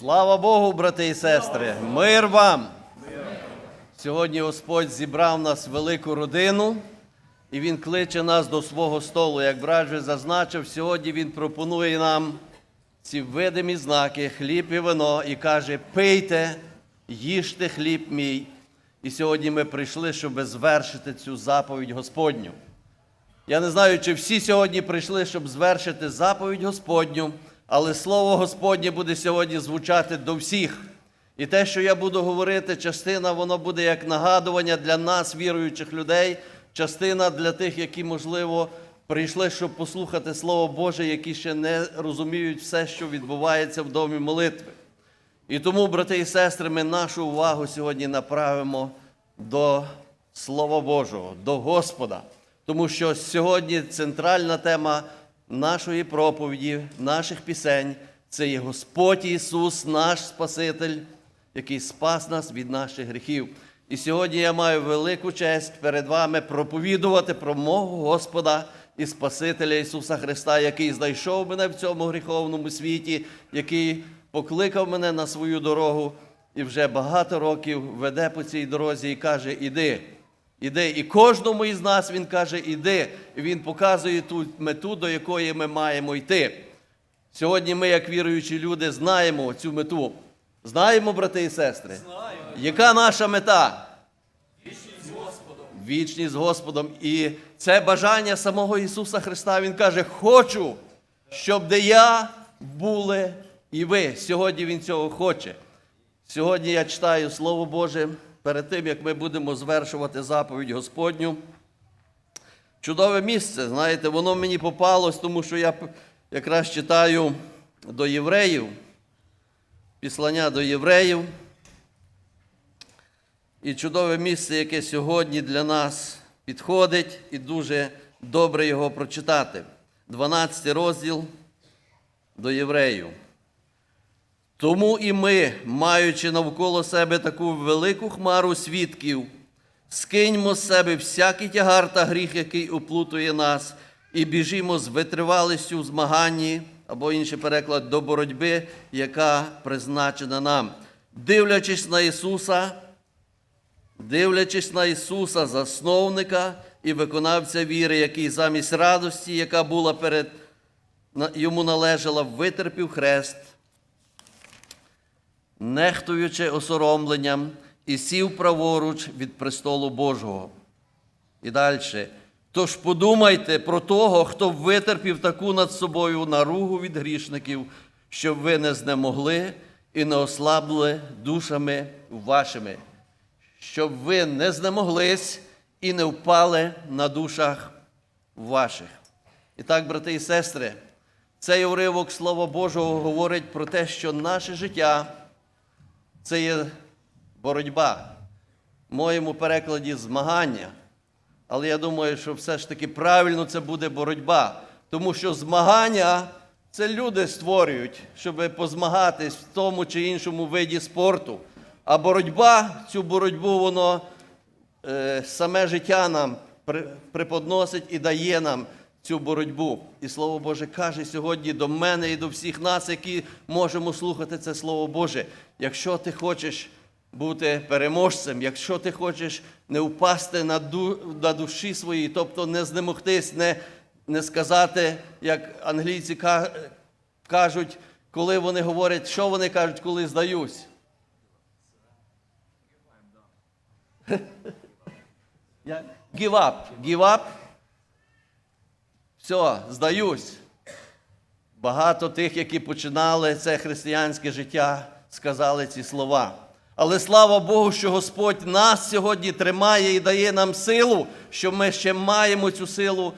Слава Богу, брати і сестри! Мир вам! Сьогодні Господь зібрав нас велику родину, і Він кличе нас до свого столу. Як брат вже зазначив, сьогодні Він пропонує нам ці видимі знаки, хліб і вино, і каже: пийте, їжте хліб мій. І сьогодні ми прийшли, щоб звершити цю заповідь Господню. Я не знаю, чи всі сьогодні прийшли, щоб звершити заповідь Господню, але Слово Господнє буде сьогодні звучати до всіх. І те, що я буду говорити, частина, воно буде як нагадування для нас, віруючих людей, частина для тих, які, можливо, прийшли, щоб послухати Слово Боже, які ще не розуміють все, що відбувається в домі молитви. І тому, брати і сестри, ми нашу увагу сьогодні направимо до Слова Божого, до Господа. Тому що сьогодні центральна тема нашої проповіді, наших пісень це є Господь Ісус, наш Спаситель, який спас нас від наших гріхів. І сьогодні я маю велику честь перед вами проповідувати про мого Господа і Спасителя Ісуса Христа, який знайшов мене в цьому гріховному світі, який покликав мене на свою дорогу і вже багато років веде по цій дорозі і каже: Іди. Іди. І кожному із нас він каже, іди. Він показує ту мету, до якої ми маємо йти. Сьогодні ми, як віруючі люди, знаємо цю мету. Знаємо, брати і сестри? Знаємо. Яка наша мета? Вічність з Господом. Вічність з Господом. І це бажання самого Ісуса Христа. Він каже: Хочу, щоб де я були і ви. Сьогодні Він цього хоче. Сьогодні я читаю Слово Боже перед тим, як ми будемо звершувати заповідь Господню. Чудове місце, знаєте, воно мені попалось, тому що я якраз читаю до євреїв, післання до євреїв. І чудове місце, яке сьогодні для нас підходить, і дуже добре його прочитати. 12 розділ до євреїв. Тому і ми, маючи навколо себе таку велику хмару свідків, скиньмо з себе всякий тягар та гріх, який оплутує нас, і біжімо з витривалістю в змаганні, або інший переклад, до боротьби, яка призначена нам. Дивлячись на Ісуса, дивлячись на Ісуса, засновника і виконавця віри, який замість радості, яка була перед йому належала, витерпів хрест, нехтуючи осоромленням, і сів праворуч від престолу Божого. І далі. Тож подумайте про того, хто витерпів таку над собою наругу від грішників, щоб ви не знемогли і не ослабли душами вашими, щоб ви не знемоглись і не впали на душах ваших. І так, брати і сестри, цей уривок Слова Божого говорить про те, що наше життя це є боротьба. В моєму перекладі змагання. Але я думаю, що все ж таки правильно це буде боротьба. Тому що змагання це люди створюють, щоб позмагатись в тому чи іншому виді спорту. А боротьба, цю боротьбу, воно е, саме життя нам при- преподносить і дає нам цю боротьбу. І Слово Боже каже сьогодні до мене і до всіх нас, які можемо слухати це Слово Боже. Якщо ти хочеш бути переможцем, якщо ти хочеш не впасти на, на душі своїй, тобто не знемогтись, не, не сказати, як англійці ка- кажуть, коли вони говорять, що вони кажуть, коли здаюсь. Give up. Give up. Все, здаюсь. Багато тих, які починали це християнське життя, сказали ці слова. Але слава Богу, що Господь нас сьогодні тримає і дає нам силу, що ми ще маємо цю силу,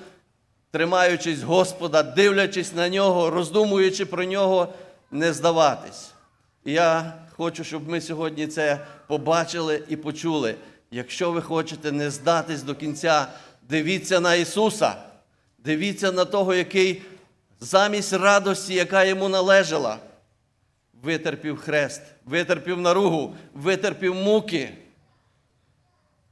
тримаючись Господа, дивлячись на нього, роздумуючи про нього, не здаватись. Я хочу, щоб ми сьогодні це побачили і почули. Якщо ви хочете не здатись до кінця, дивіться на Ісуса, дивіться на того, який замість радості, яка йому належала, витерпів хрест, витерпів наругу, витерпів муки.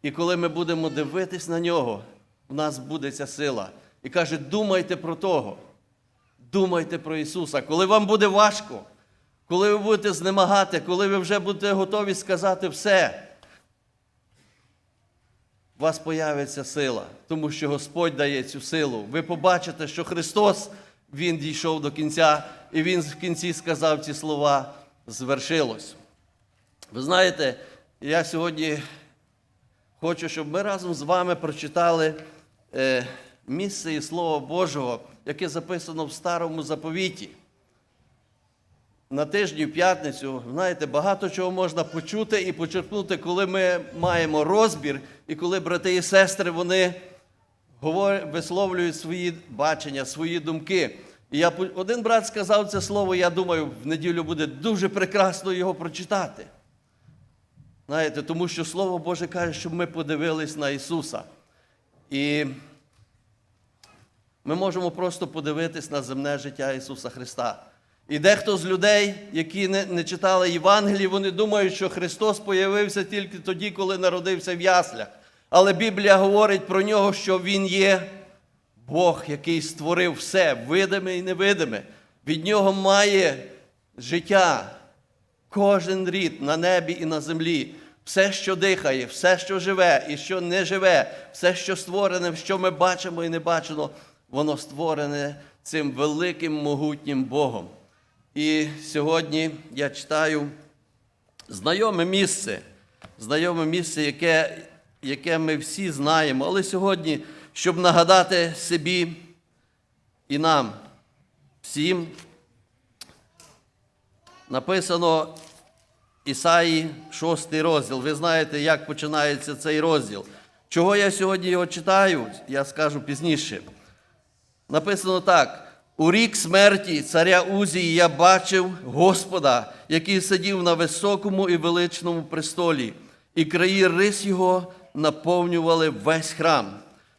І коли ми будемо дивитись на нього, в нас буде ця сила. І каже, думайте про того. Думайте про Ісуса. Коли вам буде важко, коли ви будете знемагати, коли ви вже будете готові сказати все, у вас появиться сила, тому що Господь дає цю силу. Ви побачите, що Христос Він дійшов до кінця, і Він в кінці сказав ці слова звершилось. Ви знаєте, я сьогодні хочу, щоб ми разом з вами прочитали е, місце і Слово Божого, яке записано в старому заповіті. На тижні, в п'ятницю, знаєте, багато чого можна почути і почерпнути, коли ми маємо розбір, і коли брати і сестри вони висловлюють свої бачення, свої думки. І я, один брат сказав це слово, я думаю, в неділю буде дуже прекрасно його прочитати. Знаєте, тому що Слово Боже каже, щоб ми подивились на Ісуса. І ми можемо просто подивитись на земне життя Ісуса Христа. І дехто з людей, які не, не читали Євангелії, вони думають, що Христос появився тільки тоді, коли народився в яслях. Але Біблія говорить про нього, що Він є Бог, який створив все, видиме і невидиме. Від нього має життя кожен рід на небі і на землі. Все, що дихає, все, що живе і що не живе, все, що створене, що ми бачимо і не бачимо, воно створене цим великим могутнім Богом. І сьогодні я читаю знайоме місце, знайоме місце, яке, яке ми всі знаємо. Але сьогодні, щоб нагадати собі і нам, всім, написано Ісаї 6 розділ. Ви знаєте, як починається цей розділ. Чого я сьогодні його читаю, я скажу пізніше. Написано так: у рік смерті царя Узії я бачив Господа, який сидів на високому і величному престолі, і краї рис його наповнювали весь храм.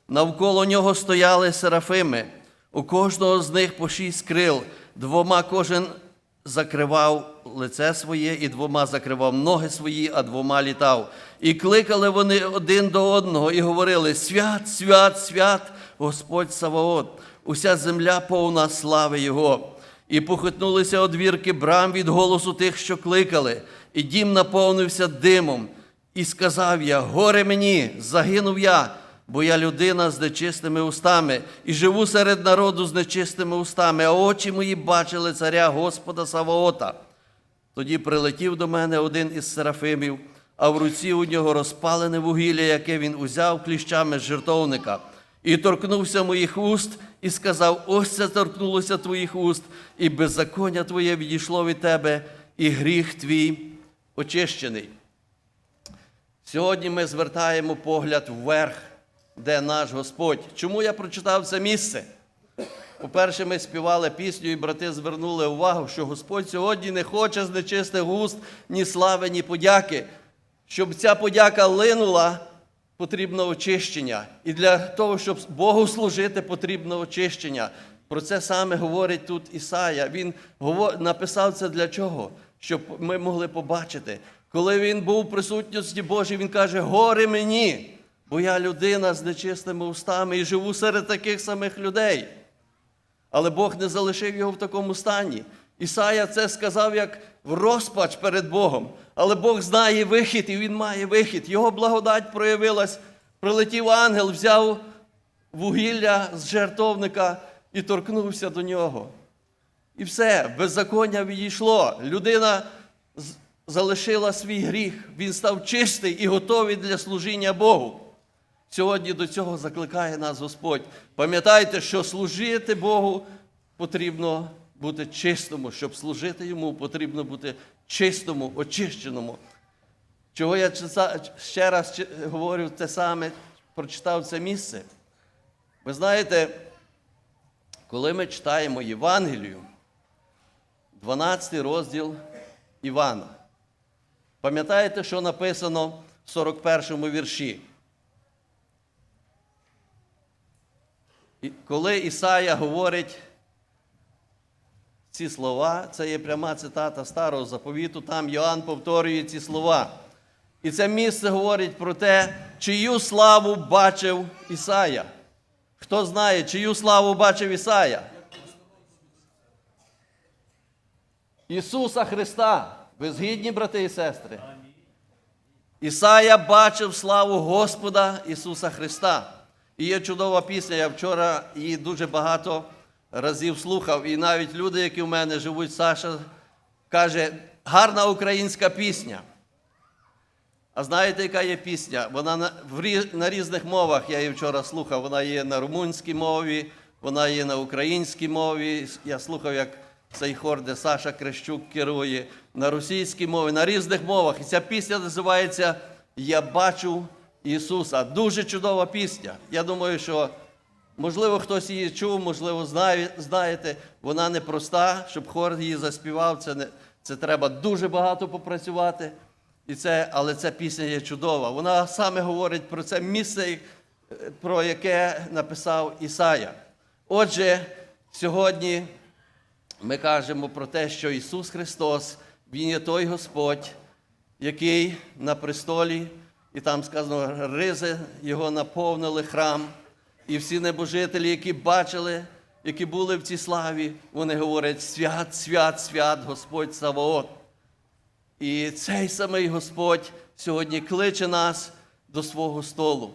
Навколо нього стояли серафими, у кожного з них по шість крил, двома кожен закривав лице своє, і двома закривав ноги свої, а двома літав. І кликали вони один до одного і говорили: Свят, свят, свят, Господь Саваот, уся земля повна слави Його. І похитнулися одвірки брам від голосу тих, що кликали, і дім наповнився димом. І сказав я: Горе мені, загинув я, бо я людина з нечистими устами, і живу серед народу з нечистими устами, а очі мої бачили царя Господа Саваота. Тоді прилетів до мене один із серафимів, а в руці у нього розпалене вугілля, яке він узяв кліщами з жертовника, і торкнувся моїх уст, і сказав: Ось це торкнулося твоїх уст, і беззаконня твоє відійшло від тебе, і гріх твій очищений. Сьогодні ми звертаємо погляд вверх, де наш Господь. Чому я прочитав це місце? По-перше, ми співали пісню, і брати звернули увагу, що Господь сьогодні не хоче з нечистих уст ні слави, ні подяки. Щоб ця подяка линула, потрібно очищення. І для того, щоб Богу служити, потрібно очищення. Про це саме говорить тут Ісая. Він написав це для чого? Щоб ми могли побачити. Коли він був у присутності Божій, він каже: Горе мені, бо я людина з нечистими устами і живу серед таких самих людей. Але Бог не залишив його в такому стані. Ісая це сказав як розпач перед Богом. Але Бог знає вихід, і Він має вихід. Його благодать проявилась. Прилетів ангел, взяв вугілля з жертовника і торкнувся до нього. І все, беззаконня відійшло. Людина залишила свій гріх, він став чистий і готовий для служіння Богу. Сьогодні до цього закликає нас Господь. Пам'ятайте, що служити Богу потрібно бути чистому. Щоб служити Йому, потрібно бути чистому, очищеному. Чого я ще раз говорю те саме, прочитав це місце. Ви знаєте, коли ми читаємо Євангелію, 12 розділ Івана. Пам'ятаєте, що написано в 41 вірші? І коли Ісая говорить ці слова, це є пряма цитата старого заповіту, там Йоанн повторює ці слова. І це місце говорить про те, чию славу бачив Ісая. Хто знає, чию славу бачив Ісая? Ісуса Христа. Ви згідні, брати і сестри? Ісая бачив славу Господа Ісуса Христа. І є чудова пісня. Я вчора її дуже багато разів слухав. І навіть люди, які в мене живуть, Саша, каже, гарна українська пісня. А знаєте, яка є пісня? Вона на, в, на різних мовах, я її вчора слухав. Вона є на румунській мові, вона є на українській мові. Я слухав, як цей хор, де Саша Крещук керує, на російській мові, на різних мовах. І ця пісня називається Я бачу Ісуса. Дуже чудова пісня. Я думаю, що можливо хтось її чув, можливо, знаєте. Вона непроста, щоб хор її заспівав. Це, не, це треба дуже багато попрацювати. І це, але ця пісня є чудова. Вона саме говорить про це місце, про яке написав Ісая. Отже, сьогодні ми кажемо про те, що Ісус Христос, Він є той Господь, який на престолі, і там сказано, ризи Його наповнили храм. І всі небожителі, які бачили, які були в цій славі, вони говорять: свят, свят, свят, Господь Саваот. І цей самий Господь сьогодні кличе нас до свого столу.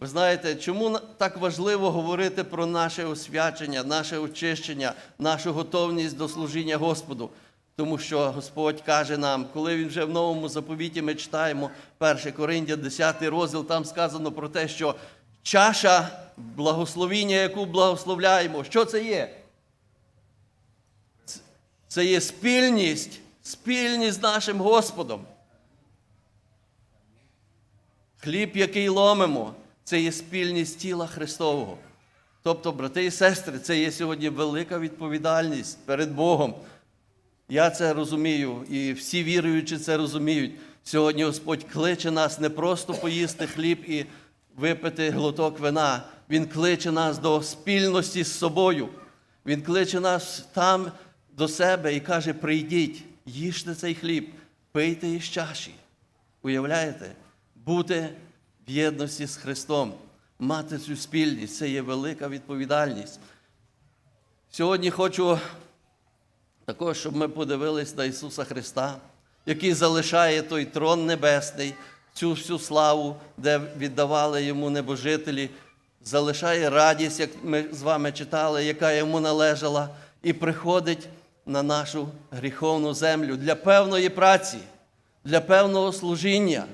Ви знаєте, чому так важливо говорити про наше освячення, наше очищення, нашу готовність до служіння Господу? Тому що Господь каже нам, коли Він вже в новому заповіті ми читаємо 1 Коринтя, 10 розділ, там сказано про те, що чаша благословіння, яку благословляємо, що це є? Це є спільність, спільність з нашим Господом. Хліб, який ломимо, це є спільність тіла Христового. Тобто, брати і сестри, це є сьогодні велика відповідальність перед Богом. Я це розумію, і всі віруючі це розуміють. Сьогодні Господь кличе нас не просто поїсти хліб і випити глоток вина. Він кличе нас до спільності з собою. Він кличе нас там до себе і каже: прийдіть, їжте цей хліб, пийте із чаші. Уявляєте? Бути в єдності з Христом, мати цю спільність це є велика відповідальність. Сьогодні хочу також, щоб ми подивились на Ісуса Христа, який залишає той трон небесний, цю всю славу, де віддавали йому небожителі, залишає радість, як ми з вами читали, яка йому належала, і приходить на нашу гріховну землю для певної праці, для певного служіння.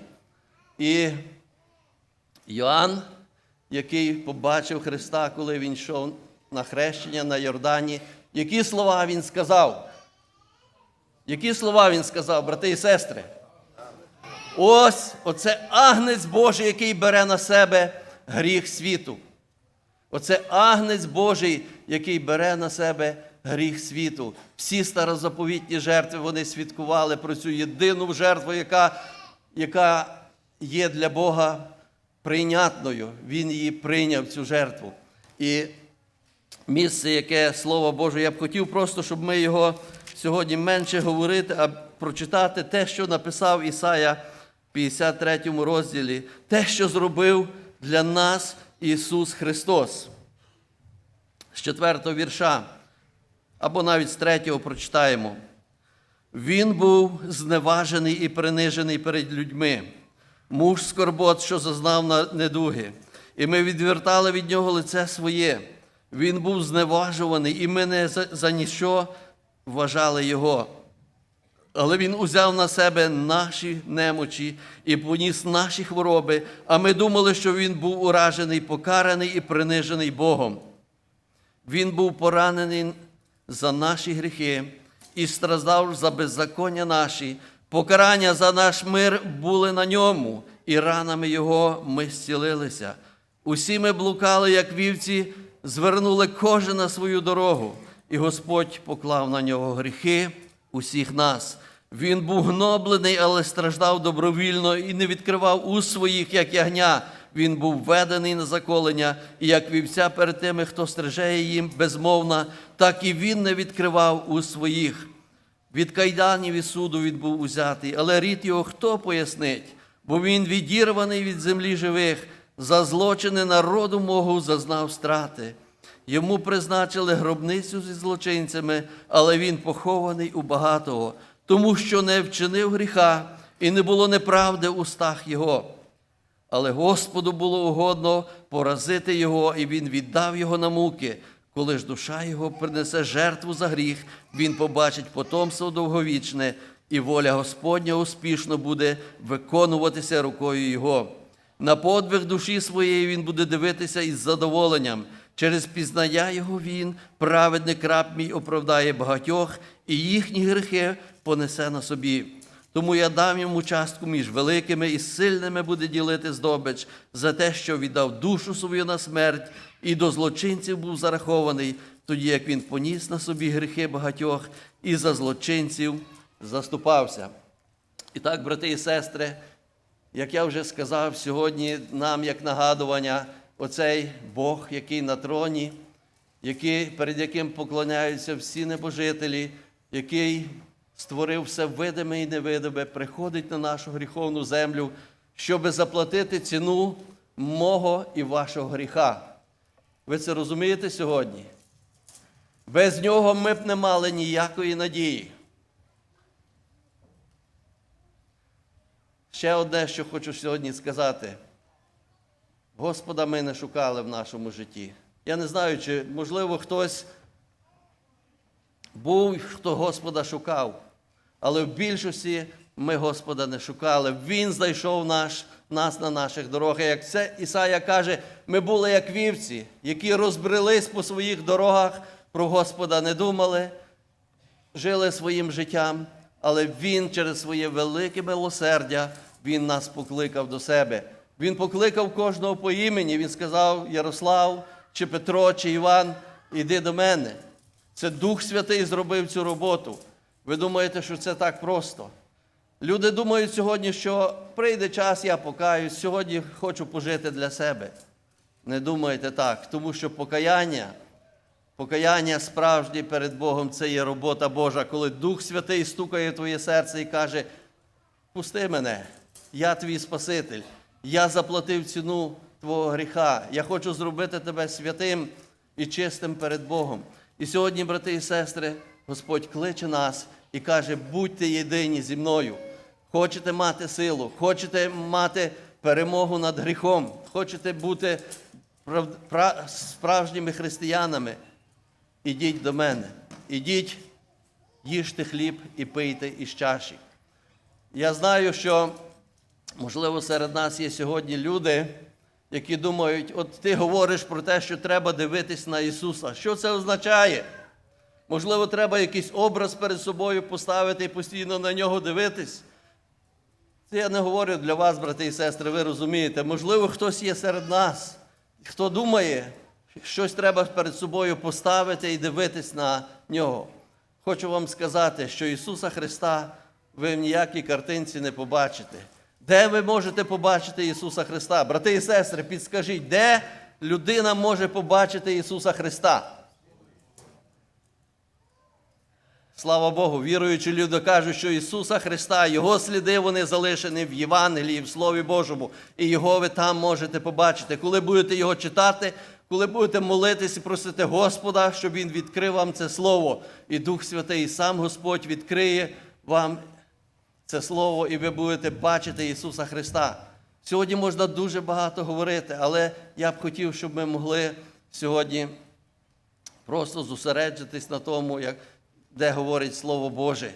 І Йоанн, який побачив Христа, коли він йшов на хрещення на Йордані, які слова він сказав? Які слова він сказав, брати і сестри? Ось оце агнець Божий, який бере на себе гріх світу. Оце агнець Божий, який бере на себе гріх світу. Всі старозаповітні жертви вони свідкували про цю єдину жертву, яка, яка є для Бога прийнятною. Він її прийняв, цю жертву. І місце, яке Слово Боже, я б хотів просто, щоб ми його сьогодні менше говорити, а прочитати те, що написав Ісая 53 розділі, те, що зробив для нас Ісус Христос. З 4 вірша, або навіть з 3 прочитаємо. Він був зневажений і принижений перед людьми, муж скорбот, що зазнав на недуги, і ми відвертали від нього лице своє. Він був зневажуваний, і ми не за, за ніщо вважали його. Але Він узяв на себе наші немочі і поніс наші хвороби, а ми думали, що Він був уражений, покараний і принижений Богом. Він був поранений за наші гріхи і страждав за беззаконня наші. Покарання за наш мир були на ньому, і ранами Його ми зцілилися. Усі ми блукали, як вівці, звернули кожен на свою дорогу, і Господь поклав на нього гріхи усіх нас. Він був гноблений, але страждав добровільно і не відкривав уст своїх, як ягня. Він був введений на заколення, і як вівця перед тими, хто стриже їм безмовна, так і він не відкривав уст своїх. Від кайданів і суду він був узятий, але рід його хто пояснить? Бо він відірваний від землі живих, за злочини народу мого зазнав страти. Йому призначили гробницю зі злочинцями, але він похований у багатого, тому що не вчинив гріха і не було неправди в устах його. Але Господу було угодно поразити його, і він віддав його на муки. Коли ж душа його принесе жертву за гріх, він побачить потомство довговічне, і воля Господня успішно буде виконуватися рукою його. На подвиг душі своєї він буде дивитися із задоволенням. Через пізнання його він, праведник раб мій, оправдає багатьох, і їхні гріхи понесе на собі. Тому я дам йому частку між великими і сильними буде ділити здобич за те, що віддав душу свою на смерть, і до злочинців був зарахований, тоді як він поніс на собі гріхи багатьох і за злочинців заступався. І так, брати і сестри, як я вже сказав, сьогодні нам, як нагадування, оцей Бог, який на троні, який, перед яким поклоняються всі небожителі, який створив все видиме і невидиме, приходить на нашу гріховну землю, щоб заплатити ціну мого і вашого гріха. Ви це розумієте сьогодні? Без нього ми б не мали ніякої надії. Ще одне, що хочу сьогодні сказати. Господа ми не шукали в нашому житті. Я не знаю, чи, можливо, хтось був, хто Господа шукав, але в більшості ми Господа не шукали. Він знайшов наш, нас на наших дорогах. Як це Ісая каже, ми були як вівці, які розбрелись по своїх дорогах, про Господа не думали, жили своїм життям, але Він через своє велике милосердя Він нас покликав до себе. Він покликав кожного по імені. Він сказав: Ярослав, чи Петро, чи Іван, іди до мене. Це Дух Святий зробив цю роботу. Ви думаєте, що це так просто? Люди думають сьогодні, що прийде час, я покаюсь, сьогодні хочу пожити для себе. Не думайте так, тому що покаяння, покаяння справжнє перед Богом це є робота Божа, коли Дух Святий стукає в твоє серце і каже: Пусти мене, я твій Спаситель, я заплатив ціну твого гріха. Я хочу зробити тебе святим і чистим перед Богом. І сьогодні, брати і сестри, Господь кличе нас і каже: будьте єдині зі мною. Хочете мати силу, хочете мати перемогу над гріхом, хочете бути прав- пра- справжніми християнами. Ідіть до мене, ідіть, їжте хліб і пийте із чаші. Я знаю, що, можливо, серед нас є сьогодні люди, які думають, от ти говориш про те, що треба дивитись на Ісуса. Що це означає? Можливо, треба якийсь образ перед собою поставити і постійно на нього дивитись. Це я не говорю для вас, брати і сестри, ви розумієте. Можливо, хтось є серед нас, хто думає, щось треба перед собою поставити і дивитись на нього. Хочу вам сказати, що Ісуса Христа ви в ніякій картинці не побачите. Де ви можете побачити Ісуса Христа? Брати і сестри, підскажіть, де людина може побачити Ісуса Христа? Слава Богу, віруючі люди кажуть, що Ісуса Христа, Його сліди вони залишені в Євангелії, в Слові Божому, і Його ви там можете побачити. Коли будете Його читати, коли будете молитись і просити Господа, щоб Він відкрив вам це Слово, і Дух Святий, і сам Господь відкриє вам це Слово, і ви будете бачити Ісуса Христа. Сьогодні можна дуже багато говорити, але я б хотів, щоб ми могли сьогодні просто зосереджитись на тому, як, де говорить Слово Боже.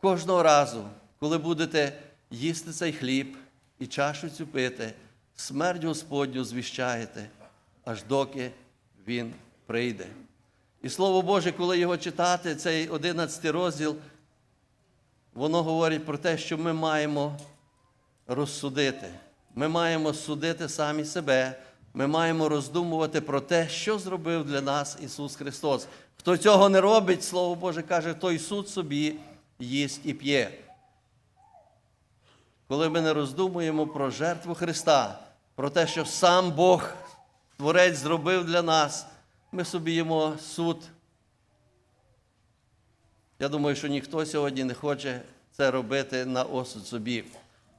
Кожного разу, коли будете їсти цей хліб і чашу цю пити, смерть Господню звіщаєте, аж доки Він прийде. І Слово Боже, коли його читати, цей 11 розділ, воно говорить про те, що ми маємо розсудити. Ми маємо судити самі себе. Ми маємо роздумувати про те, що зробив для нас Ісус Христос. Хто цього не робить, Слово Боже каже, той суд собі їсть і п'є. Коли ми не роздумуємо про жертву Христа, про те, що сам Бог, Творець, зробив для нас, ми собі їмо суд. Я думаю, що ніхто сьогодні не хоче це робити на осуд собі.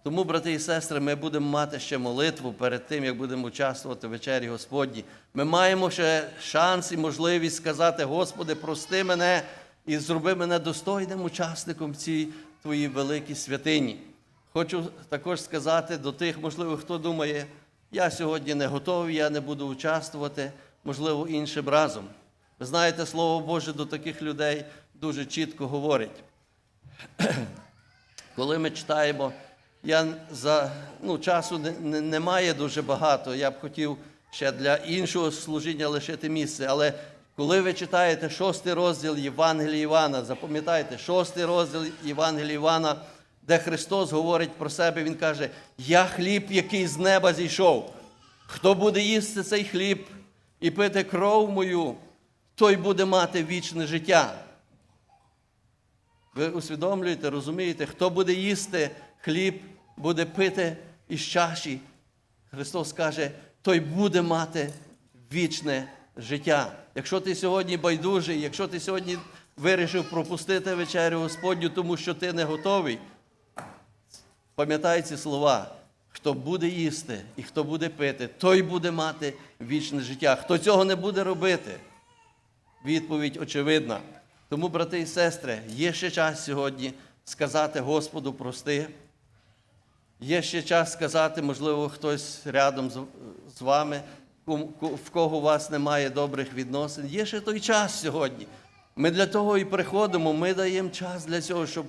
Тому, брати і сестри, ми будемо мати ще молитву перед тим, як будемо участвувати в вечері Господній. Ми маємо ще шанс і можливість сказати, Господи, прости мене і зроби мене достойним учасником цій Твоїй великій святині. Хочу також сказати до тих, можливо, хто думає, я сьогодні не готовий, я не буду участвувати, можливо, іншим разом. Ви знаєте, Слово Боже до таких людей дуже чітко говорить. Коли ми читаємо, я за ну, часу не, не, немає дуже багато. Я б хотів ще для іншого служіння лишити місце. Але коли ви читаєте шостий розділ Євангелія Івана, запам'ятайте, шостий розділ Євангелія Івана, де Христос говорить про себе, Він каже: Я хліб, який з неба зійшов. Хто буде їсти цей хліб і пити кров мою, той буде мати вічне життя. Ви усвідомлюєте, розумієте, хто буде їсти хліб, буде пити із чаші. Христос каже, той буде мати вічне життя. Якщо ти сьогодні байдужий, якщо ти сьогодні вирішив пропустити вечерю Господню, тому що ти не готовий, пам'ятай ці слова. Хто буде їсти і хто буде пити, той буде мати вічне життя. Хто цього не буде робити, Відповідь очевидна. Тому, брати і сестри, є ще час сьогодні сказати Господу прости. Є ще час сказати, можливо, хтось рядом з, вами, в кого у вас немає добрих відносин. Є ще той час сьогодні. Ми для того і приходимо, ми даємо час для цього, щоб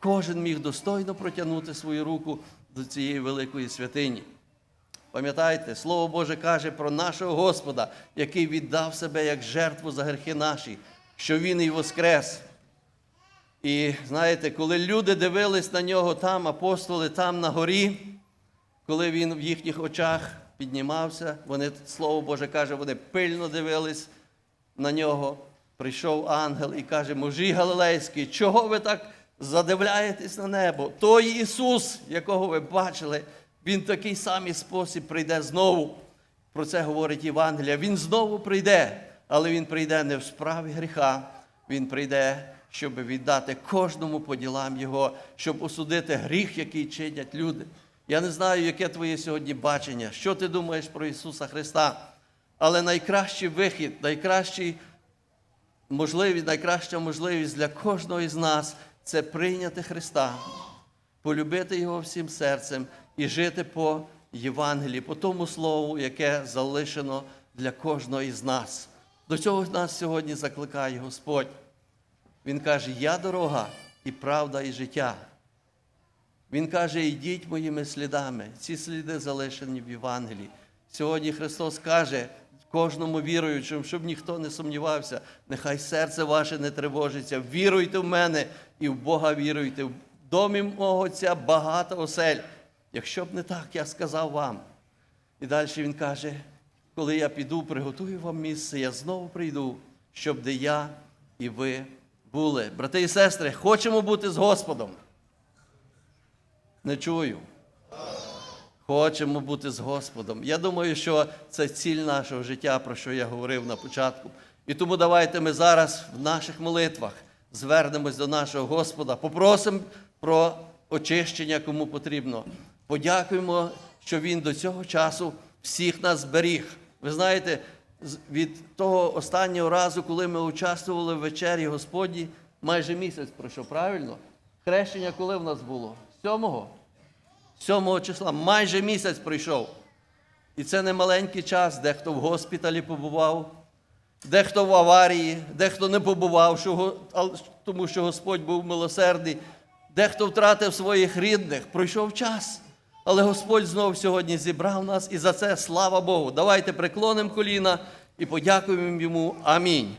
кожен міг достойно протягнути свою руку до цієї великої святині. Пам'ятайте, Слово Боже каже про нашого Господа, який віддав себе як жертву за гріхи наші, що Він і воскрес. І знаєте, коли люди дивились на нього там, апостоли там на горі, коли він в їхніх очах піднімався, вони, Слово Боже каже, вони пильно дивились на нього. Прийшов ангел і каже, мужі Галилейські, чого ви так задивляєтесь на небо? Той Ісус, якого ви бачили, Він в такий самий спосіб прийде знову. Про це говорить Євангелія. Він знову прийде, але Він прийде не в справі гріха, Він прийде, щоб віддати кожному по ділам Його, щоб осудити гріх, який чинять люди. Я не знаю, яке твоє сьогодні бачення, що ти думаєш про Ісуса Христа. Але найкращий вихід, найкращий можливість, найкраща можливість для кожного із нас це прийняти Христа, полюбити Його всім серцем і жити по Євангелії, по тому слову, яке залишено для кожного із нас. До цього нас сьогодні закликає Господь. Він каже: Я дорога і правда, і життя. Він каже, йдіть моїми слідами. Ці сліди залишені в Євангелії. Сьогодні Христос каже кожному віруючому, щоб ніхто не сумнівався, нехай серце ваше не тривожиться. Віруйте в мене і в Бога віруйте. В домі мого Отця багато осель. Якщо б не так, я сказав вам. І далі він каже: коли я піду, приготую вам місце, я знову прийду, щоб де я і ви були. Брати і сестри, хочемо бути з Господом. Не чую. Хочемо бути з Господом. Я думаю, що це ціль нашого життя, про що я говорив на початку. І тому давайте ми зараз в наших молитвах звернемось до нашого Господа, попросимо про очищення, кому потрібно. Подякуємо, що Він до цього часу всіх нас зберіг. Ви знаєте, від того останнього разу, коли ми участвували в вечері Господній, майже місяць пройшов, правильно? Хрещення коли в нас було? Сьомого? 7 числа, майже місяць пройшов. І це не маленький час, дехто в госпіталі побував, дехто в аварії, дехто не побував, тому що Господь був милосердний, дехто втратив своїх рідних, пройшов час. Але Господь знов сьогодні зібрав нас, і за це слава Богу. Давайте преклонимо коліна і подякуємо йому. Амінь.